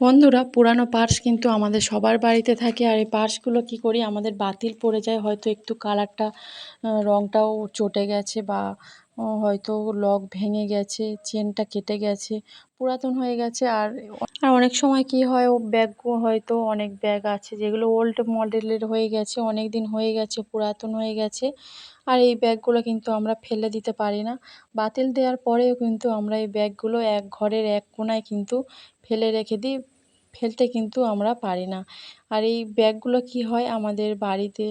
বন্ধুরা, পুরানো পার্স কিন্তু আমাদের সবার বাড়িতে থাকে আর এই পার্সগুলো কি করি? আমাদের বাতিল পড়ে যায়, হয়তো একটু কালারটা রঙটাও চটে গেছে বা হয়তো লক ভেঙে গেছে চেনটা কেটে গেছে, পুরাতন হয়ে গেছে আর আর অনেক সময় কি হয়, ও ব্যাগও হয়তো অনেক ব্যাগ আছে যেগুলো ওল্ড মডেলের হয়ে গেছে অনেক দিন হয়ে গেছে, পুরাতন হয়ে গেছে আর এই ব্যাগগুলো কিন্তু আমরা ফেলে দিতে পারি না। বাতিল দেওয়ার পরেও কিন্তু আমরা এই ব্যাগগুলো এক ঘরের এক কোনায় কিন্তু ফেলে রেখে দিই, ফেলতে কিন্তু আমরা পারি না। আর এই ব্যাগগুলো কি হয় আমাদের বাড়িতে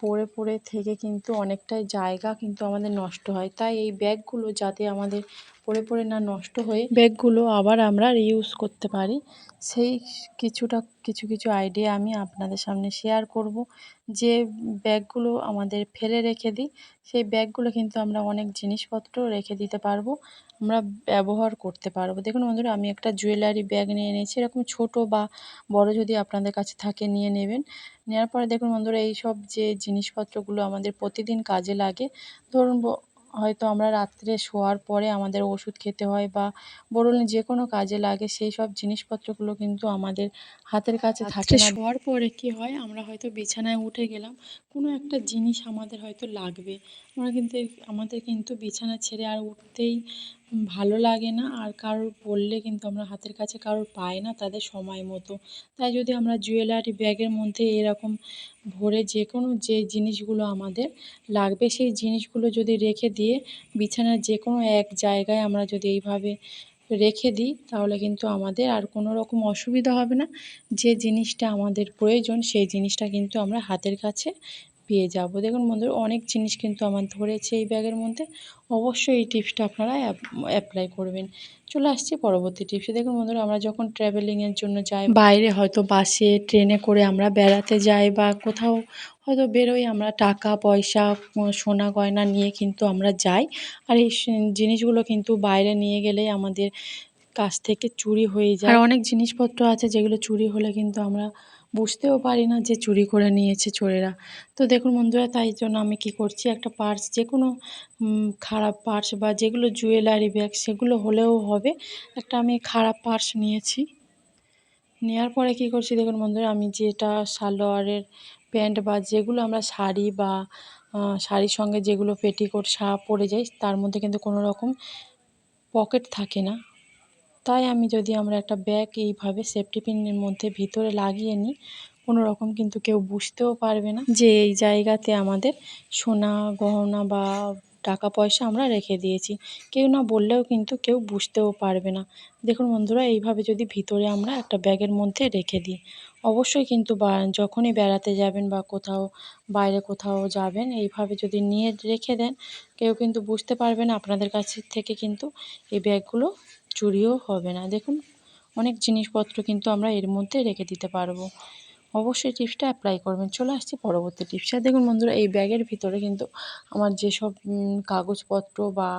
পড়ে পড়ে থেকে কিন্তু অনেকটাই জায়গা কিন্তু আমাদের নষ্ট হয়। তাই এই ব্যাগগুলো যাতে আমাদের পড়ে পড়ে না নষ্ট হয়ে ব্যাগগুলো আবার আমরা রিউজ করতে পারি। সেই কিছুটা, কিছু কিছু আইডিয়া আমি আপনাদের সামনে শেয়ার করব। যে ব্যাগগুলো আমাদের ফেলে রেখে দিই, সেই ব্যাগগুলো কিন্তু আমরা অনেক জিনিসপত্র রেখে দিতে পারব, আমরা ব্যবহার করতে পারব। দেখুন বন্ধুরা, আমি একটা জুয়েলারি ব্যাগ নিয়ে নিয়েছি এরকম ছোট বা বড় যদি আপনাদের কাছে থাকে, নিয়ে নেবেন। নেওয়ার পরে দেখুন বন্ধুরা, এইসব যে জিনিসপত্রগুলো আমাদের প্রতিদিন কাজে লাগে, ধরুন হয়তো আমরা রাত্রে শোয়ার পরে আমাদের ওষুধ খেতে হয় বা বলুন যে কোনো কাজে লাগে সেই সব জিনিসপত্রগুলো কিন্তু আমাদের হাতের কাছে থাকে না। শোয়ার পরে কি হয় আমরা হয়তো বিছানায় উঠে গেলাম কোনো একটা জিনিস আমাদের হয়তো লাগবে। আমরা কিন্তু আমাদের কিন্তু বিছানা ছেড়ে আর উঠতেই ভালো লাগে না। আর কারোর বললে কিন্তু আমরা হাতের কাছে কারোর পাই না তাদের সময় মতো। তাই যদি আমরা জুয়েলারি ব্যাগের মধ্যে এরকম ভরে যে কোনো যে জিনিসগুলো আমাদের লাগবে, সেই জিনিসগুলো যদি রেখে দিয়ে বিছানার যে কোনো এক জায়গায় আমরা যদি এইভাবে রেখে দিই, তাহলে কিন্তু আমাদের আর কোনো রকম অসুবিধা হবে না। যে জিনিসটা আমাদের প্রয়োজন, সেই জিনিসটা কিন্তু আমরা হাতের কাছে পেয়ে যাব। দেখুন বন্ধুরা, অনেক জিনিস কিন্তু আমার ধরেছে এই ব্যাগের মধ্যে। অবশ্যই এই টিপসটা আপনারা অ্যাপ্লাই করবেন। চলে আসছি পরবর্তী টিপসে। দেখুন বন্ধুরা, আমরা যখন ট্রাভেলিংয়ের জন্য যাই, বাইরে হয়তো বাসে ট্রেনে করে আমরা বেড়াতে যাই বা কোথাও হয়তো বেরোই, আমরা টাকা, পয়সা সোনা গয়না নিয়ে কিন্তু আমরা যাই। আর এই জিনিসগুলো কিন্তু বাইরে নিয়ে গেলেই আমাদের কাছ থেকে চুরি হয়ে যায়। আর অনেক জিনিসপত্র আছে যেগুলো চুরি হলে কিন্তু আমরা বুঝতেও পারি না যে চুরি করে নিয়েছে চোরেরা। তো দেখুন বন্ধুরা, তাই জন্য আমি কি করছি, একটা পার্স যে কোনো খারাপ পার্স বা যেগুলো জুয়েলারি ব্যাগ, সেগুলো হলেও হবে। একটা আমি খারাপ পার্স নিয়েছি। নেওয়ার পরে কি করছি, দেখুন বন্ধুরা, আমি যেটা সালোয়ারের প্যান্ট বা যেগুলো আমরা শাড়ি বা শাড়ির সঙ্গে যেগুলো পেটিকোট সা পরে যাই, তার মধ্যে কিন্তু কোনো রকম পকেট থাকে না। তাই আমি যদি আমরা একটা ব্যাগ এইভাবে সেফটি পিনের মধ্যে ভিতরে লাগিয়ে নিই, কোনো রকম কিন্তু কেউ বুঝতেও পারবে না যে এই জায়গাতে আমাদের সোনা, গহনা বা টাকা পয়সা আমরা রেখে দিয়েছি। কেউ না বললেও কিন্তু কেউ বুঝতেও পারবে না। দেখুন বন্ধুরা, এইভাবে যদি ভিতরে আমরা একটা ব্যাগের মধ্যে রেখে দিই, অবশ্যই কিন্তু যখনই বেড়াতে যাবেন বা কোথাও বাইরে কোথাও যাবেন, এইভাবে যদি নিয়ে রেখে দেন, কেউ কিন্তু বুঝতে পারবে না। আপনাদের কাছে থেকে কিন্তু এই ব্যাগগুলো চুরিও হবে না। দেখুন, অনেক জিনিসপত্র কিন্তু আমরা এর মধ্যে রেখে দিতে পারব। অবশ্যই টিপসটা অ্যাপ্লাই করবেন। চলে আসছি পরবর্তী টিপস। আর দেখুন বন্ধুরা, এই ব্যাগের ভিতরে কিন্তু আমার যেসব কাগজপত্র বা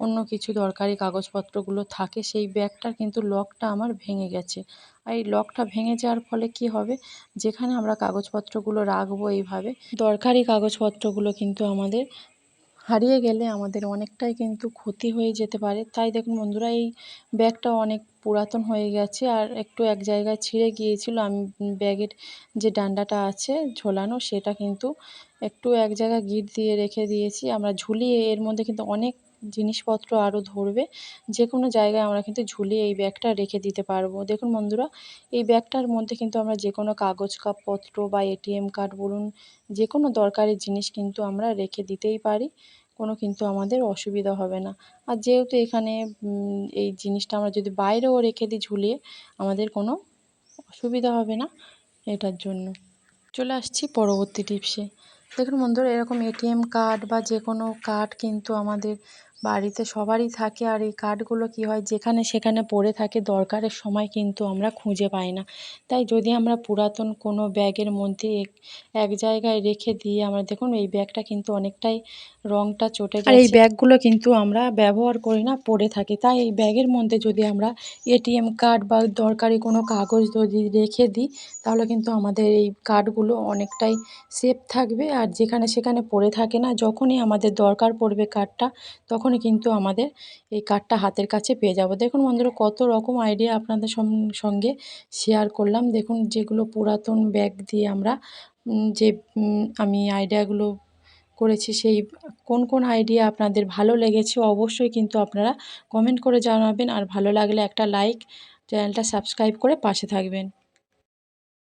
অন্য কিছু দরকারি কাগজপত্রগুলো থাকে, সেই ব্যাগটার কিন্তু লকটা আমার ভেঙে গেছে। আর এই লকটা ভেঙে যাওয়ার ফলে কি হবে? যেখানে আমরা কাগজপত্রগুলো রাখব এইভাবে, দরকারি কাগজপত্রগুলো কিন্তু আমাদের হারিয়ে গেলে আমাদের অনেকটাই কিন্তু ক্ষতি হয়ে যেতে পারে। তাই দেখুন বন্ধুরা, এই ব্যাগটা অনেক পুরাতন হয়ে গেছে আর একটু এক জায়গায় ছিঁড়ে গিয়েছিল। আমি ব্যাগের যে ডান্ডাটা আছে ঝোলানো, সেটা কিন্তু একটু এক জায়গায় গিট দিয়ে রেখে দিয়েছি। আমরা ঝুলিয়ে এর মধ্যে কিন্তু অনেক জিনিসপত্র আরও ধরবে যে কোনো জায়গায় আমরা কিন্তু ঝুলিয়ে এই ব্যাগটা রেখে দিতে পারব। দেখুন বন্ধুরা, এই ব্যাগটার মধ্যে কিন্তু আমরা যে কোনো কাগজ পত্র বা এটিএম কার্ড বলুন যে কোনো দরকারি জিনিস কিন্তু আমরা রেখে দিতেই পারি, কোনো কিন্তু আমাদের অসুবিধা হবে না। আর যেহেতু এখানে এই জিনিসটা আমরা যদি বাইরেও রেখে দিই ঝুলিয়ে, আমাদের কোনো অসুবিধা হবে না এটার জন্য। চলে আসছি পরবর্তী টিপসে। দেখুন বন্ধুরা, এরকম এটিএম কার্ড বা যে কোনো কার্ড কিন্তু আমাদের বাড়িতে সবারই থাকে আর এই কার্ডগুলো কি হয় যেখানে সেখানে পড়ে থাকে দরকারের সময় কিন্তু আমরা খুঁজে পাই না। তাই যদি আমরা পুরাতন কোনো ব্যাগের মধ্যে এক জায়গায় রেখে দিয়ে আমরা দেখুন এই ব্যাগটা কিন্তু অনেকটাই রঙটা চটে যায় এই ব্যাগগুলো কিন্তু আমরা ব্যবহার করি না পড়ে থাকি। তাই এই ব্যাগের মধ্যে যদি আমরা এটিএম কার্ড বা দরকারি কোনো কাগজ যদি রেখে দিই তাহলে কিন্তু আমাদের এই কার্ডগুলো অনেকটাই সেফ থাকবে। আর যেখানে সেখানে পড়ে থাকে না যখনই আমাদের দরকার পড়বে কার্ডটা তখন তখনই কিন্তু আমাদের এই কার্ডটা হাতের কাছে পেয়ে যাব। দেখুন বন্ধুরা, কত রকম আইডিয়া আপনাদের সঙ্গে শেয়ার করলাম। দেখুন যেগুলো পুরাতন ব্যাগ দিয়ে আমরা যে আমি আইডিয়াগুলো করেছি, সেই কোন কোন আইডিয়া আপনাদের ভালো লেগেছে অবশ্যই কিন্তু আপনারা কমেন্ট করে জানাবেন। আর ভালো লাগলে একটা লাইক চ্যানেলটা সাবস্ক্রাইব করে পাশে থাকবেন।